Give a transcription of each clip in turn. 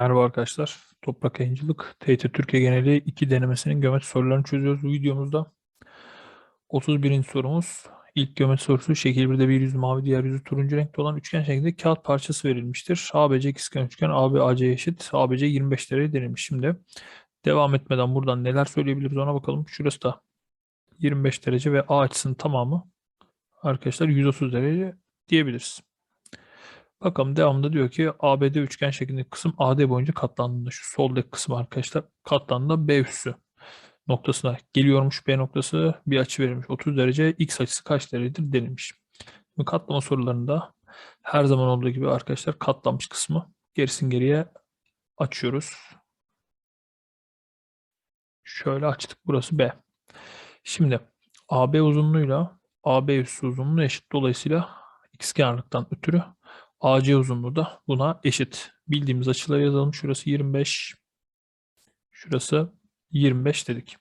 Merhaba arkadaşlar. Toprak Yayıncılık TYT Türkiye Geneli 2 denemesinin geometri sorularını çözüyoruz bu videomuzda. 31. sorumuz. İlk geometri sorusu şekil 1'de bir yüzü mavi diğer yüzü turuncu renkte olan üçgen şeklinde kağıt parçası verilmiştir. ABC ikizkenar üçgen AB AC eşit. ABC 25 derece denilmiş. Şimdi devam etmeden buradan neler söyleyebiliriz ona bakalım. Şurası da 25 derece ve A açısının tamamı arkadaşlar 130 derece diyebiliriz. Bakalım devamında diyor ki ABD üçgen şeklindeki kısım AD boyunca katlandığında şu soldaki kısım arkadaşlar katlandığında B üssü noktasına geliyormuş. B noktası bir açı verilmiş 30 derece. X açısı kaç derecedir denilmiş. Şimdi katlama sorularında her zaman olduğu gibi arkadaşlar katlanmış kısmı gerisin geriye açıyoruz. Şöyle açtık. Burası B. Şimdi AB uzunluğuyla AB üssü uzunluğu eşit. Dolayısıyla ikizkenarlıktan ötürü AC uzunluğu da buna eşit. Bildiğimiz açıları yazalım. Şurası 25. Şurası 25 dedik.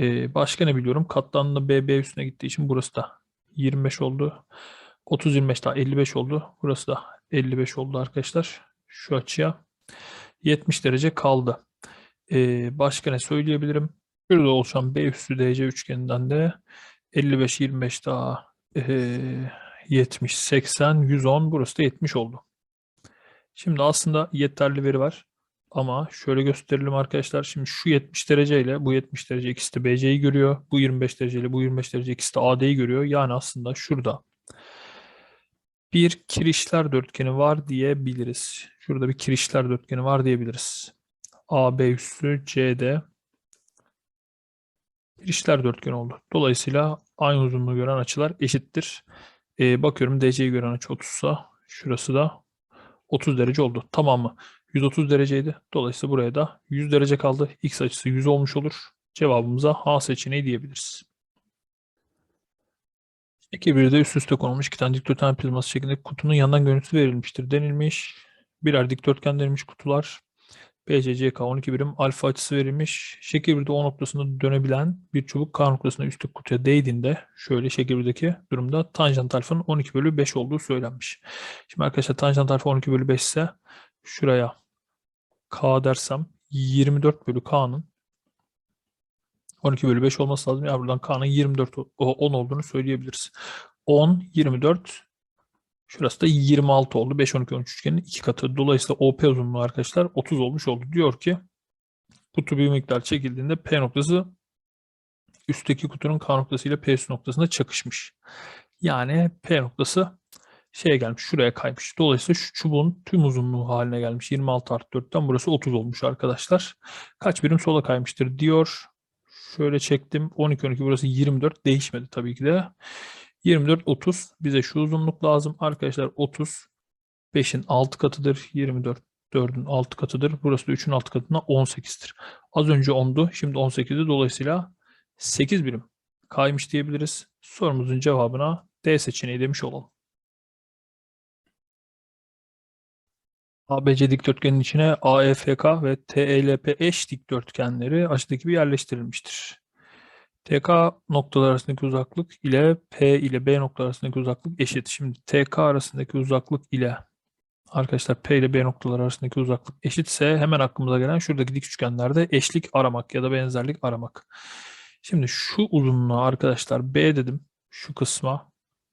Ee, başka ne biliyorum? Katlandığında BB üstüne gittiği için burası da 25 oldu. 30 25 daha 55 oldu. Burası da 55 oldu arkadaşlar. Şu açıya 70 derece kaldı. Ee, başka ne söyleyebilirim? Şurada oluşan B üstü DC üçgeninden de 55 25 daha ee, 70, 80, 110. Burası da 70 oldu. Şimdi aslında yeterli veri var. Ama şöyle gösterelim arkadaşlar. Şimdi şu 70 derece ile bu 70 derece ikisi de BC'yi görüyor. Bu 25 derece ile bu 25 derece ikisi de AD'yi görüyor. Yani aslında şurada bir kirişler dörtgeni var diyebiliriz. Şurada bir kirişler dörtgeni var diyebiliriz. AB üssü CD kirişler dörtgeni oldu. Dolayısıyla aynı uzunluğu gören açılar eşittir. Ee, bakıyorum DC'yi gören açı 30 sa şurası da 30 derece oldu. Tamamı 130 dereceydi. Dolayısıyla buraya da 100 derece kaldı. X açısı 100 olmuş olur. Cevabımıza A seçeneği diyebiliriz. İki bir de üst üste konulmuş iki tane dikdörtgen prizması şeklinde kutunun yandan görüntüsü verilmiştir denilmiş. Birer dikdörtgen denilmiş kutular. BCCK 12 birim alfa açısı verilmiş. Şekil 1'de O noktasında dönebilen bir çubuk K noktasına üstteki kutuya değdiğinde şöyle şekil 1'deki durumda tanjant alfanın 12 bölü 5 olduğu söylenmiş. Şimdi arkadaşlar tanjant alfa 12 bölü 5 ise şuraya K dersem 24 bölü K'nın 12 bölü 5 olması lazım. Ya buradan K'nın 24 o- 10 olduğunu söyleyebiliriz. 10, 24 Şurası da 26 oldu. 5, 12, 13 üçgenin iki katı. Dolayısıyla OP uzunluğu arkadaşlar 30 olmuş oldu. Diyor ki kutu bir miktar çekildiğinde P noktası üstteki kutunun K noktası ile P noktasında çakışmış. Yani P noktası şeye gelmiş, şuraya kaymış. Dolayısıyla şu çubuğun tüm uzunluğu haline gelmiş. 26 artı 4'ten burası 30 olmuş arkadaşlar. Kaç birim sola kaymıştır diyor. Şöyle çektim. 12, 12 burası 24 değişmedi tabii ki de. 24, 30. Bize şu uzunluk lazım. Arkadaşlar 30 5'in 6 katıdır. 24 4'ün 6 katıdır. Burası da 3'ün 6 katına 18'tir. Az önce 10'du. Şimdi 18'di. Dolayısıyla 8 birim kaymış diyebiliriz. Sorumuzun cevabına D seçeneği demiş olalım. ABC dikdörtgenin içine AEFK ve TELP eş dikdörtgenleri aşağıdaki gibi yerleştirilmiştir. TK noktalar arasındaki uzaklık ile P ile B noktalar arasındaki uzaklık eşit. Şimdi TK arasındaki uzaklık ile arkadaşlar P ile B noktalar arasındaki uzaklık eşitse hemen aklımıza gelen şuradaki dik üçgenlerde eşlik aramak ya da benzerlik aramak. Şimdi şu uzunluğa arkadaşlar B dedim. Şu kısma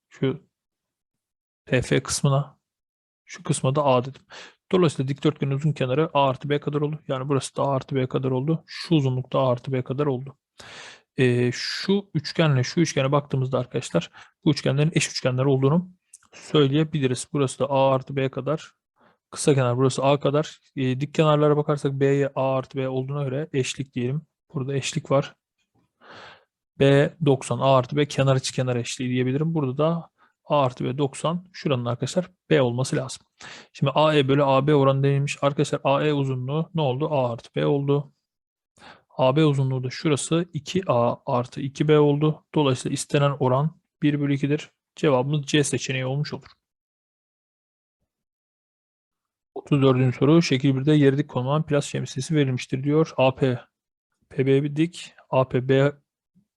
şu TF kısmına şu kısma da A dedim. Dolayısıyla dikdörtgenin uzun kenarı A artı B kadar oldu. Yani burası da A artı B kadar oldu. Şu uzunluk da A artı B kadar oldu. Ee, şu üçgenle şu üçgene baktığımızda arkadaşlar bu üçgenlerin eş üçgenler olduğunu söyleyebiliriz. Burası da A artı B kadar. Kısa kenar burası A kadar. Ee, dik kenarlara bakarsak B'ye A artı B olduğuna göre eşlik diyelim. Burada eşlik var. B 90 A artı B kenar içi kenar eşliği diyebilirim. Burada da A artı B 90 şuranın arkadaşlar B olması lazım. Şimdi AE bölü AB oranı denilmiş. Arkadaşlar AE uzunluğu ne oldu? A artı B oldu. AB uzunluğu da şurası 2A artı 2B oldu. Dolayısıyla istenen oran 1 bölü 2'dir. Cevabımız C seçeneği olmuş olur. 34. soru. Şekil 1'de yeri dik konulan plas şemsiyesi verilmiştir diyor. AP PB dik, AP B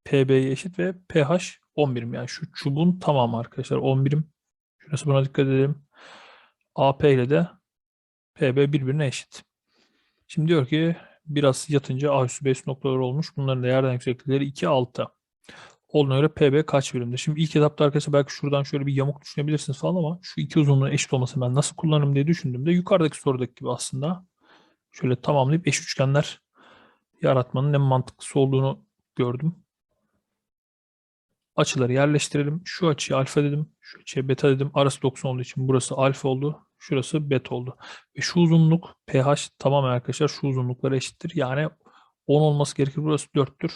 PB'ye eşit ve pH 10 birim. Yani şu çubuğun tamamı arkadaşlar 10 birim. Şurası buna dikkat edelim. AP ile de PB birbirine eşit. Şimdi diyor ki biraz yatınca A üssü B üssü noktaları olmuş. Bunların da yerden yükseklikleri 2, 6. Olduğuna göre PB kaç birimdir? Şimdi ilk etapta arkadaşlar belki şuradan şöyle bir yamuk düşünebilirsiniz falan ama şu iki uzunluğun eşit olması ben nasıl kullanırım diye düşündüğümde yukarıdaki sorudaki gibi aslında şöyle tamamlayıp eş üçgenler yaratmanın en mantıklısı olduğunu gördüm. Açıları yerleştirelim. Şu açıya alfa dedim. Şu açıya beta dedim. Arası 90 olduğu için burası alfa oldu. Şurası beta oldu. Ve şu uzunluk pH tamamen arkadaşlar şu uzunluklara eşittir. Yani 10 olması gerekir. Burası 4'tür.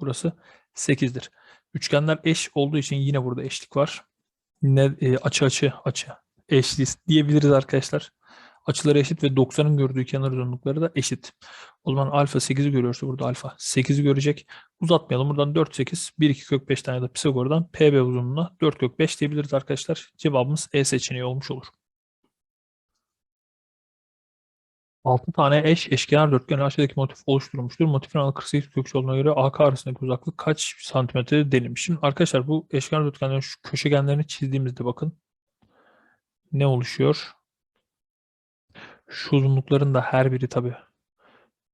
Burası 8'dir. Üçgenler eş olduğu için yine burada eşlik var. Ne, e, açı açı açı eşliyiz diyebiliriz arkadaşlar. Açıları eşit ve 90'ın gördüğü kenar uzunlukları da eşit. O zaman alfa 8'i görüyorsa burada alfa 8'i görecek. Uzatmayalım. Buradan 4 8 1 2 kök 5 tane de Pisagor'dan PB uzunluğuna 4 kök 5 diyebiliriz arkadaşlar. Cevabımız E seçeneği olmuş olur. 6 tane eş eşkenar dörtgen aşağıdaki motif oluşturulmuştur. Motifin alanı 48 kökçe olduğuna göre AK arasındaki uzaklık kaç santimetre denilmiş. Şimdi arkadaşlar bu eşkenar dörtgenlerin şu köşegenlerini çizdiğimizde bakın ne oluşuyor? Şu uzunlukların da her biri tabi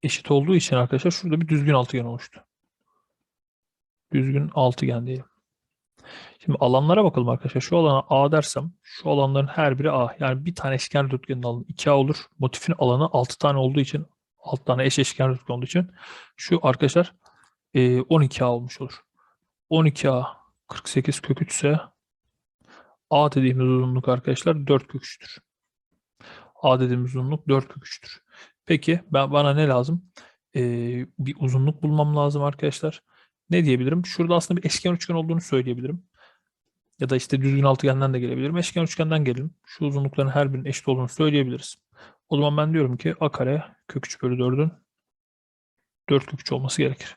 eşit olduğu için arkadaşlar şurada bir düzgün altıgen oluştu. Düzgün altıgen diyelim. Şimdi alanlara bakalım arkadaşlar. Şu alana A dersem şu alanların her biri A. Yani bir tane eşkenar dörtgenin alanı 2A olur. Motifin alanı 6 tane olduğu için 6 tane eş eşkenar dörtgen olduğu için şu arkadaşlar e, 12A olmuş olur. 12A 48 kök 3 ise A dediğimiz uzunluk arkadaşlar 4 kök 3'tür. A dediğimiz uzunluk 4 kök 3'tür. Peki ben, bana ne lazım? Ee, bir uzunluk bulmam lazım arkadaşlar. Ne diyebilirim? Şurada aslında bir eşkenar üçgen olduğunu söyleyebilirim. Ya da işte düzgün altıgenden de gelebilirim. Eşkenar üçgenden gelelim. Şu uzunlukların her birinin eşit olduğunu söyleyebiliriz. O zaman ben diyorum ki a kare kök 3 bölü 4'ün 4 kök 3 olması gerekir.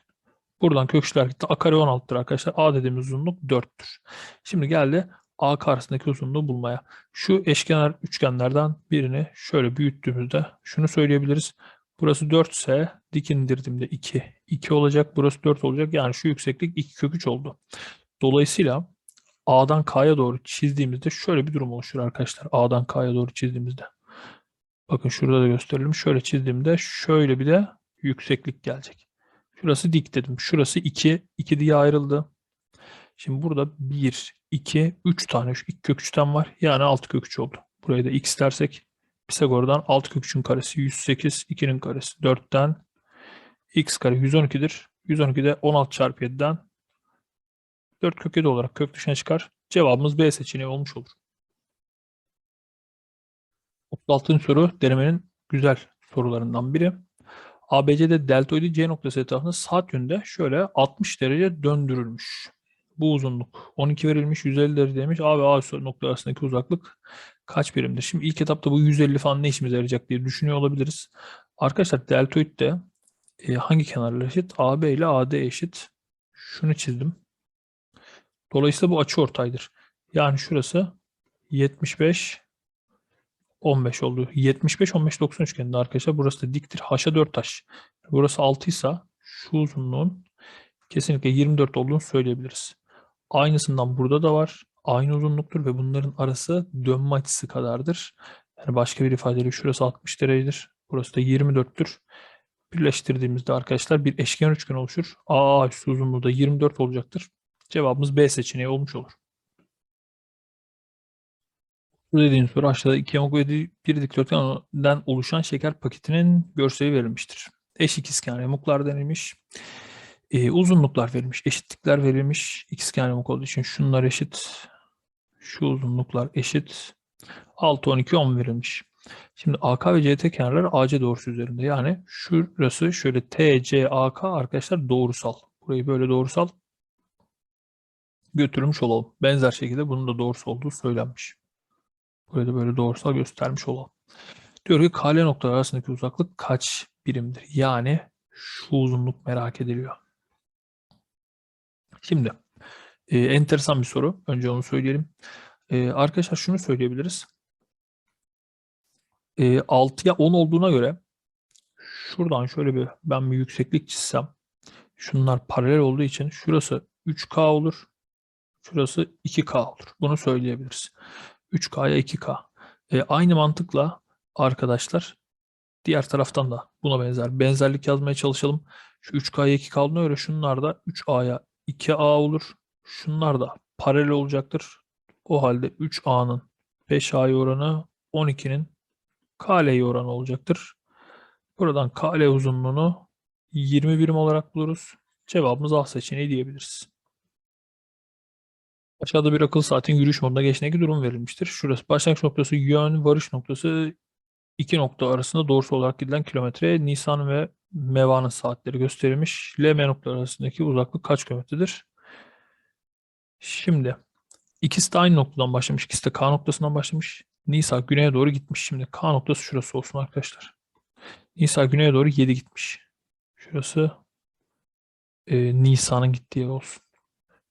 Buradan kök 3'ler gitti. a kare 16'tır arkadaşlar. a dediğimiz uzunluk 4'tür. Şimdi geldi A karşısındaki uzunluğu bulmaya. Şu eşkenar üçgenlerden birini şöyle büyüttüğümüzde şunu söyleyebiliriz. Burası 4 ise dik indirdiğimde 2. 2 olacak. Burası 4 olacak. Yani şu yükseklik 2 kök 3 oldu. Dolayısıyla A'dan K'ya doğru çizdiğimizde şöyle bir durum oluşur arkadaşlar. A'dan K'ya doğru çizdiğimizde. Bakın şurada da gösterelim. Şöyle çizdiğimde şöyle bir de yükseklik gelecek. Şurası dik dedim. Şurası 2. 2 diye ayrıldı. Şimdi burada 1, 2, 3 tane şu ilk kök 3'ten var. Yani 6 kök 3 oldu. Buraya da x dersek Pisagor'dan 6 kök 3'ün karesi 108, 2'nin karesi 4'ten x kare 112'dir. 112 de 16 çarpı 7'den 4 kök 7 olarak kök dışına çıkar. Cevabımız B seçeneği olmuş olur. 36. soru denemenin güzel sorularından biri. ABC'de deltoidi C noktası etrafında saat yönünde şöyle 60 derece döndürülmüş bu uzunluk 12 verilmiş 150 derece demiş. A ve A nokta arasındaki uzaklık kaç birimdir? Şimdi ilk etapta bu 150 falan ne işimize yarayacak diye düşünüyor olabiliriz. Arkadaşlar deltoid de e, hangi kenarlar eşit? AB ile AD eşit. Şunu çizdim. Dolayısıyla bu açı ortaydır. Yani şurası 75 15 oldu. 75 15 90 üçgeninde arkadaşlar burası da diktir. Haşa 4 taş. Burası 6 ise şu uzunluğun kesinlikle 24 olduğunu söyleyebiliriz. Aynısından burada da var. Aynı uzunluktur ve bunların arası dönme açısı kadardır. Yani başka bir ifadeyle şurası 60 derecedir. Burası da 24'tür. Birleştirdiğimizde arkadaşlar bir eşkenar üçgen oluşur. AA üstü uzunluğu da 24 olacaktır. Cevabımız B seçeneği olmuş olur. Bu dediğim soru aşağıda iki yamuk ve bir dikdörtgenden oluşan şeker paketinin görseli verilmiştir. Eş ikizkenar yamuklar denilmiş e, uzunluklar verilmiş, eşitlikler verilmiş. İkizkenar yamuk olduğu için şunlar eşit. Şu uzunluklar eşit. 6, 12, 10 verilmiş. Şimdi AK ve CT kenarları AC doğrusu üzerinde. Yani şurası şöyle TC, AK arkadaşlar doğrusal. Burayı böyle doğrusal götürmüş olalım. Benzer şekilde bunun da doğrusu olduğu söylenmiş. Burayı da böyle doğrusal göstermiş olalım. Diyor ki KL noktalar arasındaki uzaklık kaç birimdir? Yani şu uzunluk merak ediliyor. Şimdi e, enteresan bir soru. Önce onu söyleyelim. E, arkadaşlar şunu söyleyebiliriz. E, 6'ya 10 olduğuna göre şuradan şöyle bir ben bir yükseklik çizsem şunlar paralel olduğu için şurası 3K olur. Şurası 2K olur. Bunu söyleyebiliriz. 3K'ya 2K. E, aynı mantıkla arkadaşlar Diğer taraftan da buna benzer benzerlik yazmaya çalışalım. Şu 3K'ya 2 kaldığına göre şunlar da 3A'ya 2A olur. Şunlar da paralel olacaktır. O halde 3A'nın 5A'ya oranı 12'nin KL'ye oranı olacaktır. Buradan KL uzunluğunu 20 birim olarak buluruz. Cevabımız A seçeneği diyebiliriz. Aşağıda bir akıl saatin yürüyüş modunda geçtiğindeki durum verilmiştir. Şurası başlangıç noktası yön, varış noktası iki nokta arasında doğrusu olarak gidilen kilometre. Nisan ve Meva'nın saatleri gösterilmiş. L, M noktaları arasındaki uzaklık kaç kilometredir? Şimdi ikisi de aynı noktadan başlamış. İkisi de K noktasından başlamış. Nisa güneye doğru gitmiş. Şimdi K noktası şurası olsun arkadaşlar. Nisa güneye doğru 7 gitmiş. Şurası e, Nisa'nın gittiği olsun.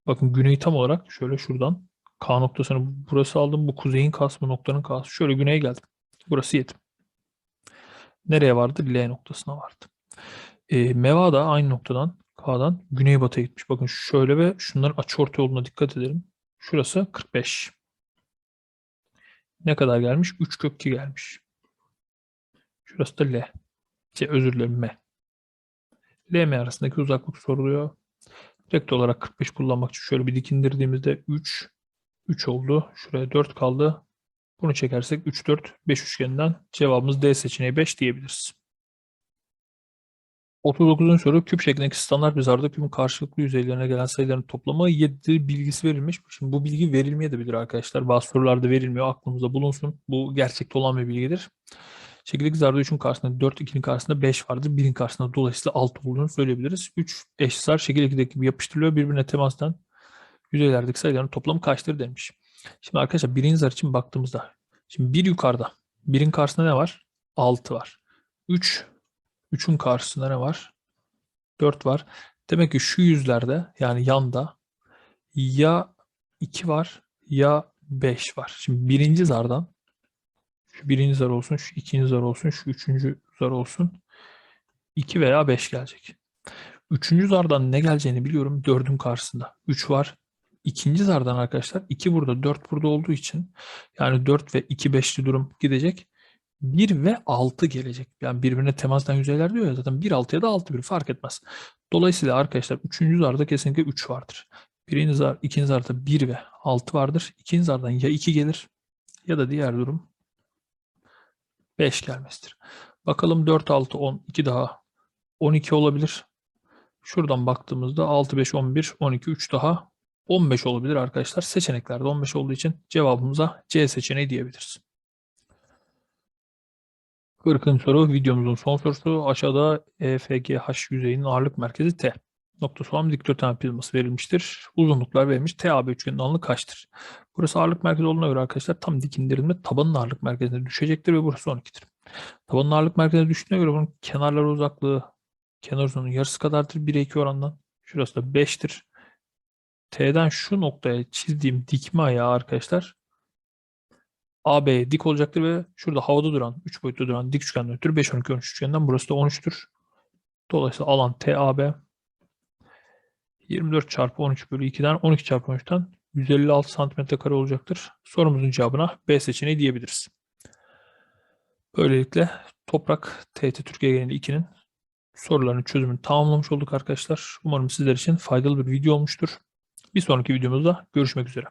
Bakın güney tam olarak şöyle şuradan K noktasını burası aldım. Bu kuzeyin kasmı noktanın kası. Şöyle güneye geldim. Burası 7. Nereye vardı? L noktasına vardı. E, Meva da aynı noktadan K'dan güneybatıya gitmiş. Bakın şöyle ve şunların açıortay olduğuna dikkat edelim. Şurası 45. Ne kadar gelmiş? 3 kök 2 gelmiş. Şurası da L. Şey, özür dilerim M. L M arasındaki uzaklık soruluyor. Direkt olarak 45 kullanmak için şöyle bir dikindirdiğimizde 3 3 oldu. Şuraya 4 kaldı. Bunu çekersek 3 4 5 üçgeninden cevabımız D seçeneği 5 diyebiliriz. 39. soru küp şeklindeki standart bir zarda küpün karşılıklı yüzeylerine gelen sayıların toplamı 7 bilgisi verilmiş. Şimdi bu bilgi verilmeye de bilir arkadaşlar. Bazı sorularda verilmiyor. Aklımızda bulunsun. Bu gerçekte olan bir bilgidir. Şekildeki zarda 3'ün karşısında 4, 2'nin karşısında 5 vardır. 1'in karşısında dolayısıyla 6 olduğunu söyleyebiliriz. 3 eş zar şekil 2'deki gibi yapıştırılıyor. Birbirine temastan yüzeylerdeki sayıların toplamı kaçtır demiş. Şimdi arkadaşlar birinci zar için baktığımızda şimdi bir yukarıda birin karşısında ne var? 6 var. 3 3'ün karşısında ne var? 4 var. Demek ki şu yüzlerde yani yanda ya 2 var ya 5 var. Şimdi birinci zardan şu birinci zar olsun, şu ikinci zar olsun, şu üçüncü zar olsun. 2 veya 5 gelecek. Üçüncü zardan ne geleceğini biliyorum. Dördün karşısında. 3 var. İkinci zardan arkadaşlar 2 burada 4 burada olduğu için yani 4 ve 2 5'li durum gidecek. 1 ve 6 gelecek. Yani birbirine temasdan yüzeyler diyor ya zaten 1 6 ya da 6 1 fark etmez. Dolayısıyla arkadaşlar 3. zarda kesinlikle 3 vardır. Birinci zar, ikinci zarda 1 ve 6 vardır. İkinci zardan ya 2 gelir ya da diğer durum 5 gelmesidir. Bakalım 4 6 10 2 daha 12 olabilir. Şuradan baktığımızda 6 5 11 12 3 daha 15 olabilir arkadaşlar. Seçeneklerde 15 olduğu için cevabımıza C seçeneği diyebiliriz. 40. soru videomuzun son sorusu. Aşağıda EFGH yüzeyinin ağırlık merkezi T. Noktası olan bir dikdörtgen prizması verilmiştir. Uzunluklar verilmiş. TAB üçgenin alanı kaçtır? Burası ağırlık merkezi olduğuna göre arkadaşlar tam dik indirilme tabanın ağırlık merkezine düşecektir ve burası 12'dir. Tabanın ağırlık merkezine düştüğüne göre bunun kenarları uzaklığı kenar uzunluğunun yarısı kadardır. 1'e 2 orandan. Şurası da 5'tir. T'den şu noktaya çizdiğim dikme ayağı arkadaşlar AB dik olacaktır ve şurada havada duran, 3 boyutlu duran dik üçgenden ötürü 5, 12, 13 üçgeninden burası da 13'tür. Dolayısıyla alan TAB 24 çarpı 13 bölü 2'den 12 çarpı 13'ten 156 santimetre kare olacaktır. Sorumuzun cevabına B seçeneği diyebiliriz. Böylelikle Toprak TET Türkiye geneli 2'nin sorularının çözümünü tamamlamış olduk arkadaşlar. Umarım sizler için faydalı bir video olmuştur. Bir sonraki videomuzda görüşmek üzere.